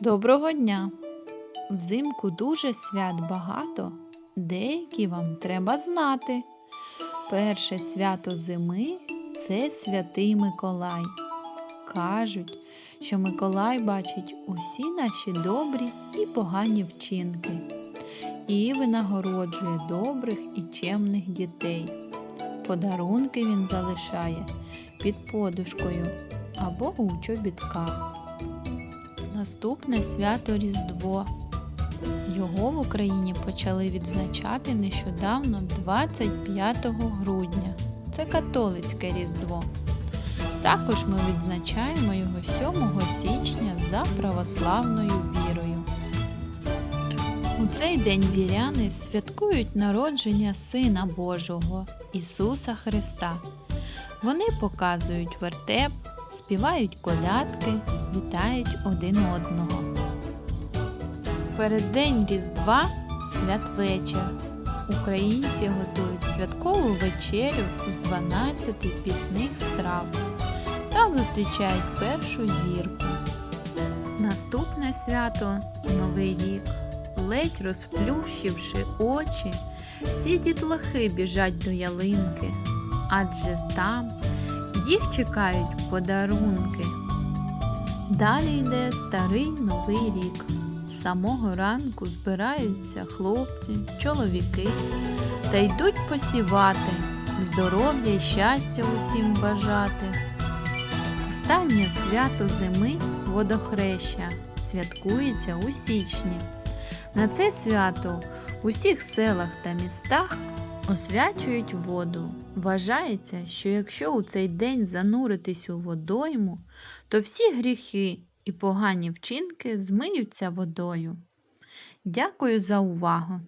Доброго дня! Взимку дуже свят багато, деякі вам треба знати. Перше свято зими це святий Миколай. Кажуть, що Миколай бачить усі наші добрі і погані вчинки і винагороджує добрих і чемних дітей. Подарунки він залишає під подушкою або у чобітках. Наступне свято Різдво. Його в Україні почали відзначати нещодавно 25 грудня. Це католицьке Різдво. Також ми відзначаємо його 7 січня за православною вірою. У цей день віряни святкують народження Сина Божого Ісуса Христа. Вони показують вертеп, співають колядки, вітають один одного. Переддень Різдва святвечір. Українці готують святкову вечерю з 12 пісних страв та зустрічають першу зірку. Наступне свято Новий рік. Ледь розплющивши очі, всі дітлахи біжать до ялинки, адже там їх чекають подарунки. Далі йде старий новий рік. З самого ранку збираються хлопці, чоловіки та йдуть посівати, здоров'я і щастя усім бажати. Останнє свято зими водохреща святкується у січні. На це свято у всіх селах та містах освячують воду. Вважається, що якщо у цей день зануритись у водойму, то всі гріхи і погані вчинки змиються водою. Дякую за увагу!